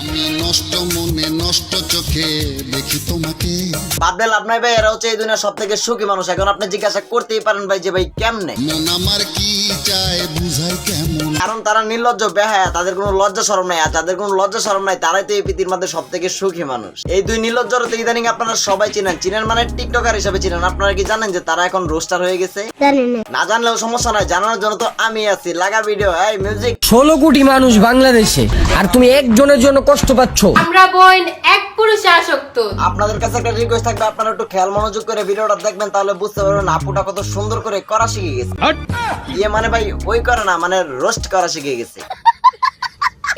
আমি নষ্ট মনে নষ্ট চোখে দেখি তোমাকে। লাভ নাই ভাই এরা হচ্ছে এই দুনিয়ার সব থেকে সুখী মানুষ। এখন আপনি জিজ্ঞাসা করতেই পারেন ভাই যে ভাই কেমনে? মন আমার কি চায় বুঝাই কেমন? কারণ তারা নির্লজ্জ বেহায়া তাদের কোনো লজ্জা শরম নাই। আর যাদের কোনো লজ্জা শরম নাই তারাই তো এই পৃথিবীর মধ্যে সব থেকে সুখী মানুষ। এই দুই নির্লজ্জর তো ইদানিং আপনারা সবাই চিনেন। চিনেন মানে টিকটকার হিসেবে চিনেন। আপনারা কি জানেন যে তারা এখন রোস্টার হয়ে গেছে? না। জানলেও সমস্যা নাই জানানোর জন্য তো আমি আছি। লাগা ভিডিও এই মিউজিক ষোলো কোটি মানুষ বাংলাদেশে আর তুমি একজনের জন্য কষ্ট পাচ্ছ? আমরা বোন এক পুরুষে আসক্ত। আপনাদের কাছে একটা রিকোয়েস্ট থাকবে আপনারা একটু খেয়াল মনোযোগ করে ভিডিওটা দেখবেন তাহলে বুঝতে পারবেন আপুটা কত সুন্দর করে করা শিখে গেছে। ইয়ে মানে ভাই ওই করে না মানে রোস্ট করা শিখে গেছে।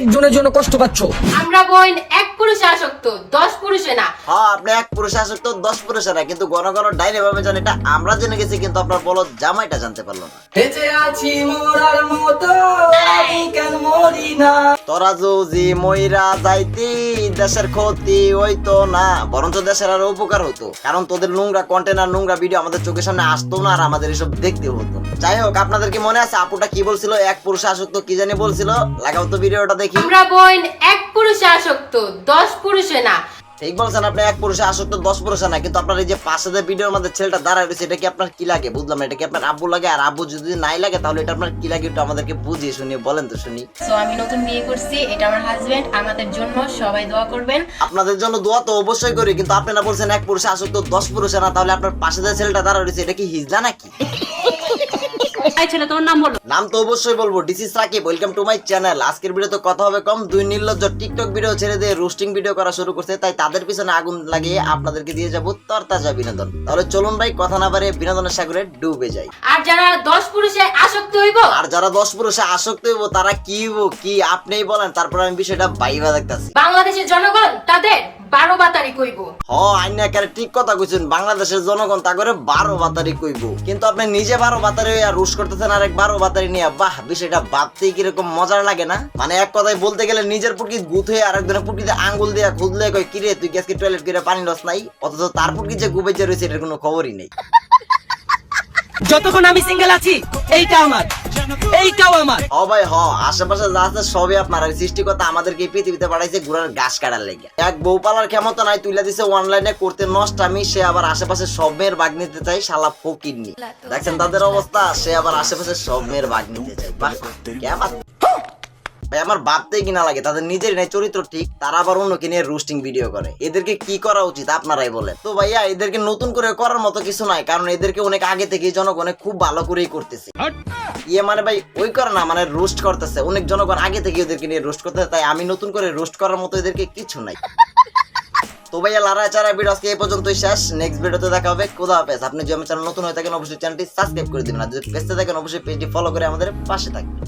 একজনের জন্য কষ্ট পাচ্ছ? আমরা বোন এক পুরুষে আসক্ত দশ পুরুষে না। হ্যাঁ আপনি এক পুরুষ আসক্ত দশ পুরুষের না কিন্তু ঘন ঘন ডাইনে ভাবে জানি এটা আমরা জেনে গেছি কিন্তু আপনার বলো জামাইটা জানতে পারল না। বেঁচে আছি মরার মতো আমি কেন মরি না? ময়রা যাইতি, দেশের ক্ষতি হইতো না। বরঞ্চ দেশের আরও উপকার হতো। কারণ তোদের নোংরা কন্টেনার নোংরা ভিডিও আমাদের চোখের সামনে আসতো না আর আমাদের এসব দেখতে হতো। যাই হোক, আপনাদের কি মনে আছে? আপুটা কি বলছিল? এক পুরুষ আসক্ত কি জানি বলছিল? লাগাও তো ভিডিওটা দেখি। আমরা বোন এক পুরুষে আসক্ত, দশ পুরুষে না। ঠিক বলছেন আপনি এক পুরুষে আসক্ত দশ পুরুষে না কিন্তু আপনার এই যে পাশে যে ভিডিওর মধ্যে ছেলেটা দাঁড়ায় রয়েছে এটা কি আপনার কি লাগে? বুঝলাম না এটা কি আপনার আব্বু লাগে? আর আব্বু যদি নাই লাগে তাহলে এটা আপনার কি লাগে? একটু আমাদেরকে বুঝিয়ে শুনিয়ে বলেন তো শুনি। সো আমি নতুন বিয়ে করছি এটা আমার হাজবেন্ড আমাদের জন্য সবাই দোয়া করবেন। আপনাদের জন্য দোয়া তো অবশ্যই করি কিন্তু আপনি না বলছেন এক পুরুষে আসক্ত দশ পুরুষে না তাহলে আপনার পাশে যে ছেলেটা দাঁড়ায় রয়েছে এটা কি হিজলা নাকি? এই ছেলে তোমার নাম বলো। নাম তো অবশ্যই বলব। DC Sakib welcome to my channel আজকের ভিডিওতে কথা হবে কম। দুই নির্লজ্জ টিকটক ভিডিও ছেড়ে দিয়ে রোস্টিং ভিডিও করা শুরু করছে। তাই তাদের পিছনে আগুন লাগিয়ে আপনাদেরকে দিয়ে যাব তরতাজা বিনোদন। তাহলে চলুন ভাই কথা না বাড়িয়ে বিনোদনের সাগরে ডুবে যাই। আর যারা দশ পুরুষে আসক্ত হইব? আর যারা দশ পুরুষে আসক্ত হইব তারা কি হইব কি আপনিই বলেন। তারপর আমি বিষয়টা বাইবা দেখতাছি। বাংলাদেশের জনগণ তাদের বারো বাতারি কইব হ আইন ঠিক কথা কইছেন। বাংলাদেশের জনগণ তা করে বারো বাতারি কইব। কিন্তু আপনি নিজে বারো বাতারি হইয়া রুশ করতেছেন আর এক বারো বাতারি নিয়ে বাহ বিষয়টা ভাবতেই কীরকম মজার লাগে না? মানে এক কথায় বলতে গেলে নিজের পুটকি গুথ হয়ে আরেকজনের পুটকিতে আঙ্গুল দিয়ে খুদলে কই কিরে তুই গ্যাসকে টয়লেট করে পানি রস নাই? অথচ তার পুটকি যে গুবে যে রয়েছে এটার কোনো খবরই নেই। যতক্ষণ আমি সিঙ্গেল আছি এইটা আমার। এইটাও আমার। ও ভাই, হ, আশেপাশে যা আছে সবই আপনার। আর সৃষ্টিকর্তা আমাদেরকে পৃথিবীতে পাঠাইছে ঘোড়ার ঘাস কাটার লেগে। এক বউ পালার ক্ষমতা নাই, তুইলা দিছে অনলাইনে করতে নষ্ট আমি সে আবার আশেপাশে সব মেয়ের বাগ নিতে চাই, শালা ফকির নি। দেখছেন তাদের অবস্থা, সে আবার আশেপাশে সব মেয়ের বাগ নিতে চাই। বাহ কেমন ভাই আমার ভাবতেই কিনা লাগে তাদের নিজের নাই চরিত্র ঠিক তারা আবার অন্যকে নিয়ে রোস্টিং ভিডিও করে। এদেরকে কি করা উচিত আপনারাই বলেন। তো ভাইয়া এদেরকে নতুন করে করার মতো কিছু নাই কারণ এদেরকে অনেক আগে থেকে জনগণে খুব ভালো করেই করতেছে। ইয়ে মানে ভাই ওই করে না মানে রোস্ট করতেছে। অনেক জনগণ আগে থেকে ওদেরকে নিয়ে রোস্ট করতেছে তাই আমি নতুন করে রোস্ট করার মতো এদেরকে কিছু নাই। তো ভাইয়া লারা চারা ভিডিও আজকে এই পর্যন্তই শেষ। নেক্সট ভিডিওতে দেখা হবে। কোথা পেস আপনি যদি আমার চ্যানেল নতুন হয়ে থাকেন অবশ্যই চ্যানেলটি সাবস্ক্রাইব করে দিবেন। আর যদি পেজতে থাকেন অবশ্যই পেজটি ফলো করে আমাদের পাশে থাকবেন।